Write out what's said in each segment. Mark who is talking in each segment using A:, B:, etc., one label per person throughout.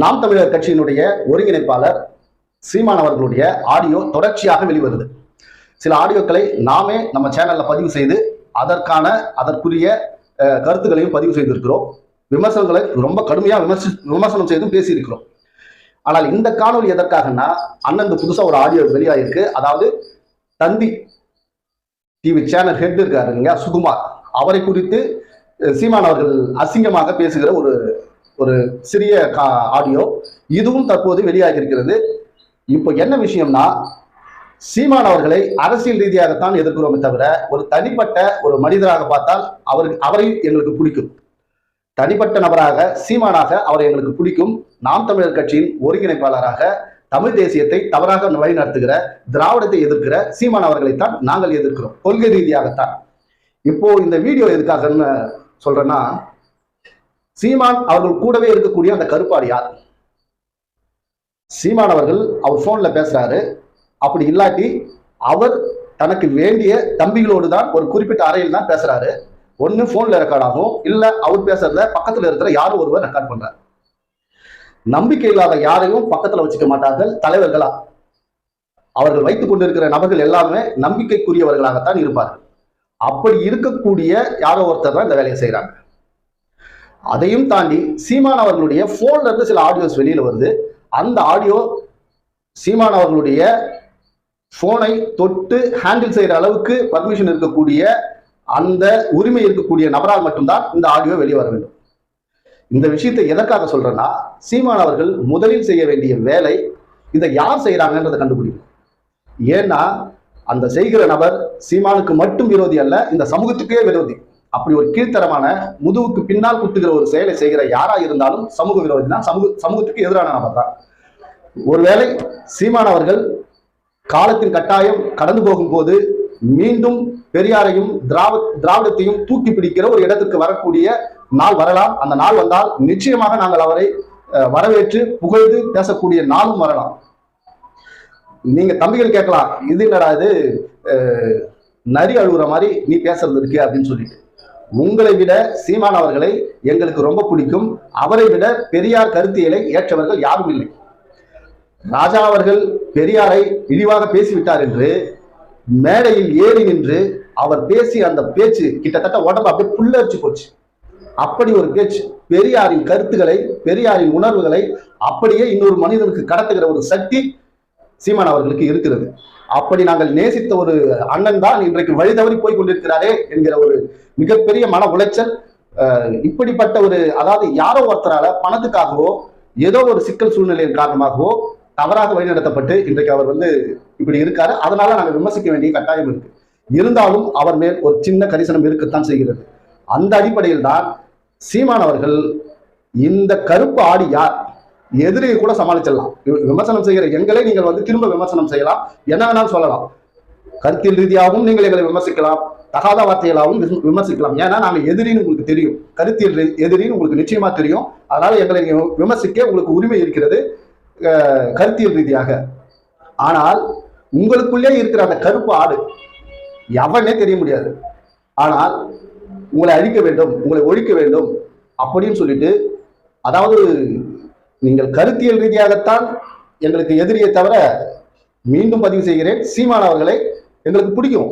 A: நாம் தமிழர் கட்சியினுடைய ஒருங்கிணைப்பாளர் சீமான் அவர்களுடைய ஆடியோ தொடர்ச்சியாக வெளிவருது. சில ஆடியோக்களை நாமே நம்ம சேனல்ல பதிவு செய்து அதற்கான அதற்குரிய கருத்துக்களையும் பதிவு செய்திருக்கிறோம். விமர்சனங்களை ரொம்ப கடுமையா விமர்சி விமர்சனம் செய்தும் பேசியிருக்கிறோம். ஆனால் இந்த காணொளி எதற்காகன்னா அண்ணன் புதுசா ஒரு ஆடியோ வெளியாயிருக்கு. அதாவது தந்தி டிவி சேனல் ஹெட் இருக்காரு இல்லையா சுகுமார். அவரை குறித்து சீமான் அவர்கள் அசிங்கமாக பேசுகிற ஒரு ஒரு சிறிய கா- ஆடியோ இதுவும் தற்போது வெளியாகி இருக்கிறது இப்போ என்ன விஷயம்னா சீமான் அவர்களை அரசியல் ரீதியாகத்தான் எதிர்க்கிறோமே தவிர ஒரு தனிப்பட்ட ஒரு மனிதராக பார்த்தால் அவர் அவரை எங்களுக்கு பிடிக்கும். தனிப்பட்ட நபராக சீமானாக அவரை எங்களுக்கு பிடிக்கும். நாம் தமிழர் கட்சியின் ஒருங்கிணைப்பாளராக தமிழ் தேசியத்தை தவறாக வழிநடத்துகிற திராவிடத்தை எதிர்க்கிற சீமான் அவர்களைத்தான் நாங்கள் எதிர்க்கிறோம். கொள்கை ரீதியாகத்தான். இப்போ இந்த வீடியோ எதுக்காகன்னு சொல்றேன்னா சீமான் அவர்கள் கூடவே இருக்கக்கூடிய அந்த கருப்பாடு யார்? சீமான் அவர்கள் அவர் போன்ல பேசுறாரு. அப்படி இல்லாட்டி அவர் தனக்கு வேண்டிய தம்பிகளோடு தான் ஒரு குறிப்பிட்ட அறையில் தான் பேசுறாரு. ஒன்னு போன்ல ரெக்கார்ட் ஆகும். இல்ல அவர் பேசுறத பக்கத்துல இருக்கிற யாரும் ஒருவர் ரெக்கார்ட் பண்றாரு. நம்பிக்கை இல்லாத யாரையும் பக்கத்துல வச்சுக்க மாட்டார்கள். தலைவர்களா? அவர்கள் வைத்துக் கொண்டிருக்கிற நபர்கள் எல்லாமே நம்பிக்கைக்குரியவர்களாகத்தான் இருப்பார்கள். அப்படி இருக்கக்கூடிய யாரோ ஒருத்தர் தான் இந்த வேலையை செய்யறாங்க அதையும் தாண்டி சீமான் அவர்களுடைய போன்ல இருந்து சில ஆடியோஸ் வெளியில வருது. அந்த ஆடியோ சீமான் அவர்களுடைய போனை தொட்டு ஹேண்டில் செய்யற அளவுக்கு பர்மிஷன் இருக்கக்கூடிய அந்த உரிமை இருக்கக்கூடிய நபரால் மட்டும்தான் இந்த ஆடியோ வெளியே வர வேண்டும். இந்த விஷயத்தை எதற்காக சொல்றேன்னா சீமான் அவர்கள் முதலில் செய்ய வேண்டிய வேலை இதை யார் செய்யறாங்கன்றதை கண்டுபிடிக்கும் ஏன்னா அந்த செய்கிற நபர் சீமானுக்கு மட்டும் விரோதி அல்ல இந்த சமூகத்துக்கே விரோதி. அப்படி ஒரு கீழ்த்தரமான முதுவுக்கு பின்னால் குத்துகிற ஒரு செயலை செய்கிற யாரா இருந்தாலும் சமூக விரோதி தான். சமூக சமூகத்துக்கு எதிரான நபர் தான். ஒருவேளை சீமான் அவர்கள் காலத்தின் கட்டாயம் கடந்து போகும்போது மீண்டும் பெரியாரையும் திராவ திராவிடத்தையும் தூக்கி பிடிக்கிற ஒரு இடத்துக்கு வரக்கூடிய நாள் வரலாம். அந்த நாள் வந்தால் நிச்சயமாக நாங்கள் அவரை வரவேற்று புகழ்ந்து பேசக்கூடிய நாளும் வரலாம். நீங்க தம்பிகள் கேட்கலாம் இது என்னடா இது? நரி அழுகுற மாதிரி நீ பேசுறது இருக்கு அப்படின்னு சொல்லிட்டு. உங்களை விட சீமான் அவர்களை எங்களுக்கு ரொம்ப பிடிக்கும். அவரை விட பெரியார் கருத்தியலை ஏற்றவர்கள் யாரும் இல்லை. ராஜா அவர்கள் பெரியாரை இழிவாக பேசிவிட்டார் என்று மேடையில் ஏறி நின்று அவர் பேசி அந்த பேச்சு கிட்டத்தட்ட உடம்பு அப்படியே புல்லரிச்சு போச்சு. அப்படி ஒரு பேச்சு பெரியாரின் கருத்துக்களை பெரியாரின் உணர்வுகளை அப்படியே இன்னொரு மனிதனுக்கு கடத்துகிற ஒரு சக்தி சீமான் அவர்களுக்கு இருக்கிறது. அப்படி நாங்கள் நேசித்த ஒரு அண்ணன் தான் இன்றைக்கு வழி தவறி போய் கொண்டிருக்கிறாரே என்கிற ஒரு மிகப்பெரிய மன உளைச்சல். இப்படிப்பட்ட ஒரு அதாவது யாரோ ஒருத்தரால பணத்துக்காகவோ ஏதோ ஒரு சிக்கல் சூழ்நிலையின் காரணமாகவோ தவறாக வழிநடத்தப்பட்டு இன்றைக்கு அவர் வந்து இப்படி இருக்காரு. அதனால நாங்கள் விமர்சிக்க வேண்டிய கட்டாயம் இருக்கு. இருந்தாலும் அவர் மேல் ஒரு சின்ன கரிசனம் இருக்கத்தான் செய்கிறது. அந்த அடிப்படையில் தான் சீமான் அவர்கள் இந்த கருப்பு ஆடி யார்? எதிரியை கூட சமாளிச்சிடலாம். விமர்சனம் செய்கிற எங்களை நீங்கள் வந்து திரும்ப விமர்சனம் செய்யலாம். என்ன வேணாலும் சொல்லலாம். கருத்தியல் ரீதியாகவும் நீங்கள் எங்களை விமர்சிக்கலாம். தகாத வார்த்தைகளாகவும் விமர்சிக்கலாம். ஏன்னா நாங்கள் எதிரின்னு உங்களுக்கு தெரியும். கருத்தியல் எதிரின்னு உங்களுக்கு நிச்சயமா தெரியும். அதனால எங்களை விமர்சிக்க உங்களுக்கு உரிமை இருக்கிறது கருத்தியல் ரீதியாக. ஆனால் உங்களுக்குள்ளே இருக்கிற அந்த கருப்பு ஆடு எவனே தெரிய முடியாது. ஆனால் உங்களை அழிக்க வேண்டும் உங்களை ஒழிக்க வேண்டும் அப்படின்னு சொல்லிட்டு அதாவது நீங்கள் கருத்தியல் ரீதியாகத்தான் எங்களுக்கு எதிரியை தவிர மீண்டும் பதிவு செய்கிறேன். சீமான் அவர்களை எங்களுக்கு பிடிக்கும்.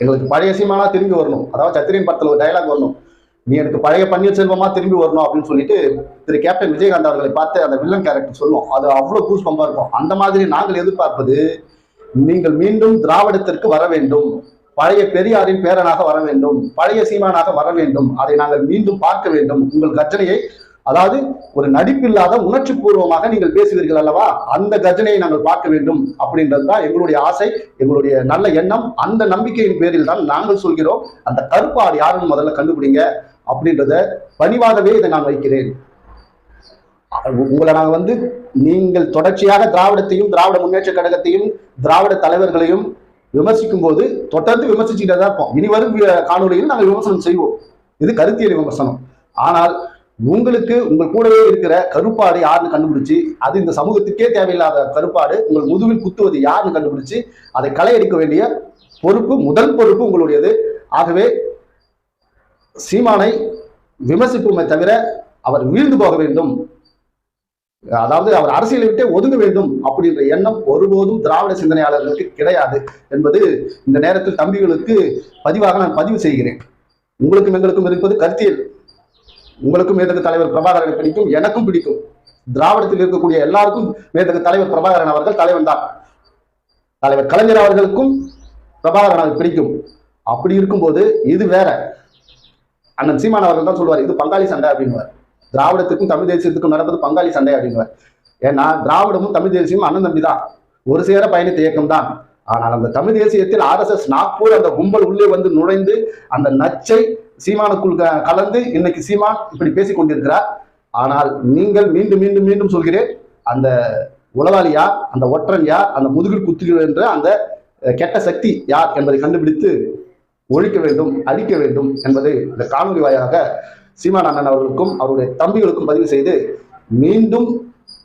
A: எங்களுக்கு பழைய சீமானா திரும்பி வரணும். அதாவது சத்திரியன் படத்தில் ஒரு டைலாக் வரணும். நீ எனக்கு பழைய பன்னீர்செல்வமா திரும்பி வரணும் அப்படின்னு சொல்லிட்டு திரு கேப்டன் விஜயகாந்த் அவர்களை பார்த்து அந்த வில்லன் கேரக்டர் சொல்லுவோம். அது அவ்வளோ கூஸ் பம்பா இருக்கும். அந்த மாதிரி நாங்கள் எதிர்பார்ப்பது நீங்கள் மீண்டும் திராவிடத்திற்கு வர வேண்டும். பழைய பெரியாரின் பேரனாக வர வேண்டும். பழைய சீமானாக வர வேண்டும். அதை நாங்கள் மீண்டும் பார்க்க வேண்டும். உங்கள் கர்ஜனையை அதாவது ஒரு நடிப்பில்லாத உணர்ச்சி பூர்வமாக நீங்கள் பேசுவீர்கள் அல்லவா? அந்த கஜனையை நாங்கள் பார்க்க வேண்டும் அப்படின்றது தான் எங்களுடைய ஆசை எங்களுடைய நல்ல எண்ணம். அந்த நம்பிக்கையின் பேரில் தான் நாங்கள் சொல்கிறோம். அந்த கருப்பு ஆடு யாருன்னு முதல்ல கண்டுபிடிங்க அப்படின்றத பணிவாகவே இதை நான் வைக்கிறேன். உங்களை நாங்கள் வந்து நீங்கள் தொடர்ச்சியாக திராவிடத்தையும் திராவிட முன்னேற்ற கழகத்தையும் திராவிட தலைவர்களையும் விமர்சிக்கும் போது தொடர்ந்து விமர்சிச்சுட்டே தான் இருப்போம். இனி வரும் காணொலியில் நாங்கள் விமர்சனம் செய்வோம். இது கருத்தியல் விமர்சனம். ஆனால் உங்களுக்கு உங்கள் கூடவே இருக்கிற கருப்பாடு யாருன்னு கண்டுபிடிச்சு அது இந்த சமூகத்துக்கே தேவையில்லாத கருப்பாடு உங்கள் முதுகில் குத்துவது யாருன்னு கண்டுபிடிச்சு அதை களையடிக்க வேண்டிய பொறுப்பு முதல் பொறுப்பு உங்களுடையது. ஆகவே சீமானை விமர்சிப்போமே தவிர அவர் வீழ்ந்து போக வேண்டும். அதாவது அவர் அரசியலை விட்டே ஒதுங்க வேண்டும் அப்படின்ற எண்ணம் ஒருபோதும் திராவிட சிந்தனையாளர்களுக்கு கிடையாது என்பது இந்த நேரத்தில் தம்பிகளுக்கு பதிவாக நான் பதிவு செய்கிறேன். உங்களுக்கும் எங்களுக்கும் இருப்பது கருத்தியல். உங்களுக்கும் மேதகு தலைவர் பிரபாகரனை பிடிக்கும் எனக்கும் பிடிக்கும். திராவிடத்தில் இருக்கக்கூடிய எல்லாருக்கும் மேதகு தலைவர் பிரபாகரன் அவர்கள் தலைவன் தான். தலைவர் கலைஞர் அவர்களுக்கும் பிரபாகரன் அவர்கள் பிடிக்கும். அப்படி இருக்கும்போது இது வேற. அண்ணன் சீமான் அவர்கள் தான் சொல்லுவார் இது பங்காளி சண்டை அப்படின்வார் திராவிடத்துக்கும் தமிழ் தேசியத்துக்கும் நடப்பது பங்காளி சண்டை அப்படின்வார் ஏன்னா திராவிடமும் தமிழ் தேசியமும் அண்ணன் தம்பி தான் ஒரு சேர பயணித்த இயக்கம் தான் ஆனால் அந்த தமிழ் தேசியத்தில் ஆர்எஸ்எஸ் நாக்பூர் அந்த கும்பல் உள்ளே வந்து நுழைந்து அந்த நச்சை சீமானுக்குள் கலந்து இன்னைக்கு சீமான் இப்படி பேசிக் கொண்டிருக்கிறார். ஆனால் நீங்கள் மீண்டும் மீண்டும் மீண்டும் சொல்கிறேன் அந்த உளவாளி யார் அந்த ஒற்றன் யார் அந்த முதுகில் குத்துகிறேன் என்ற அந்த கெட்ட சக்தி யார் என்பதை கண்டுபிடித்து ஒழிக்க வேண்டும் அழிக்க வேண்டும் என்பதை இந்த காணொலி வாயிலாக சீமான் அண்ணன் அவர்களுக்கும் அவருடைய தம்பிகளுக்கும் பதிவு செய்து மீண்டும்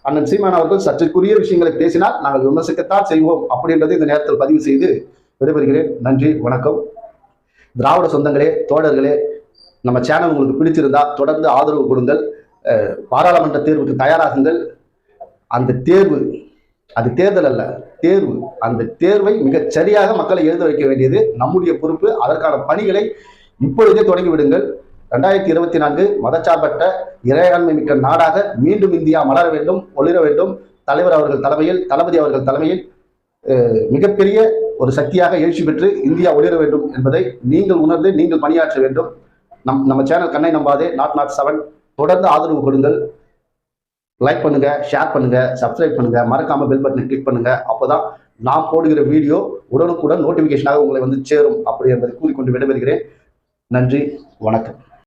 A: அண்ணன் சீமான் அவர்கள் சற்றுக்குரிய விஷயங்களை பேசினால் நாங்கள் விமர்சிக்கத்தான் செய்வோம் அப்படின்றதை இந்த நேரத்தில் பதிவு செய்து விடைபெறுகிறேன். நன்றி வணக்கம். திராவிட சொந்தங்களே தோழர்களே நம்ம சேனல் உங்களுக்கு பிடிச்சிருந்தா தொடர்ந்து ஆதரவு கொடுங்கள். அஹ், பாராளுமன்ற தேர்வுக்கு தயாராகுங்கள். அந்த தேர்வு அது தேர்தல் அல்ல தேர்வு. அந்த தேர்வை மிகச் சரியாக மக்களை எழுத வைக்க வேண்டியது நம்முடைய பொறுப்பு. அதற்கான பணிகளை இப்பொழுதே தொடங்கிவிடுங்கள் ரெண்டாயிரத்தி இருபத்தி நான்கு மதச்சார்பற்ற இறையாண்மை மிக்க நாடாக மீண்டும் இந்தியா மலர வேண்டும் ஒளிர வேண்டும். தலைவர் அவர்கள் தலைமையில் தளபதி அவர்கள் தலைமையில் மிகப்பெரிய ஒரு சக்தியாக எழுச்சி பெற்று இந்தியா ஒளிர வேண்டும் என்பதை நீங்கள் உணர்ந்து நீங்கள் பணியாற்ற வேண்டும். நம் நம்ம சேனல் கண்ணை நம்பாதே நாட் நாட் செவன். தொடர்ந்து ஆதரவு கொடுங்கள். லைக் பண்ணுங்க ஷேர் பண்ணுங்க சப்ஸ்கிரைப் பண்ணுங்க மறக்காம பெல் பட்டனை கிளிக் பண்ணுங்க. அப்போதான் நான் போடுகிற வீடியோ உடனுக்குடன் நோட்டிபிகேஷனாக உங்களை வந்து சேரும் அப்படி என்பதை கூறிக்கொண்டு விடைபெறுகிறேன். நன்றி வணக்கம்.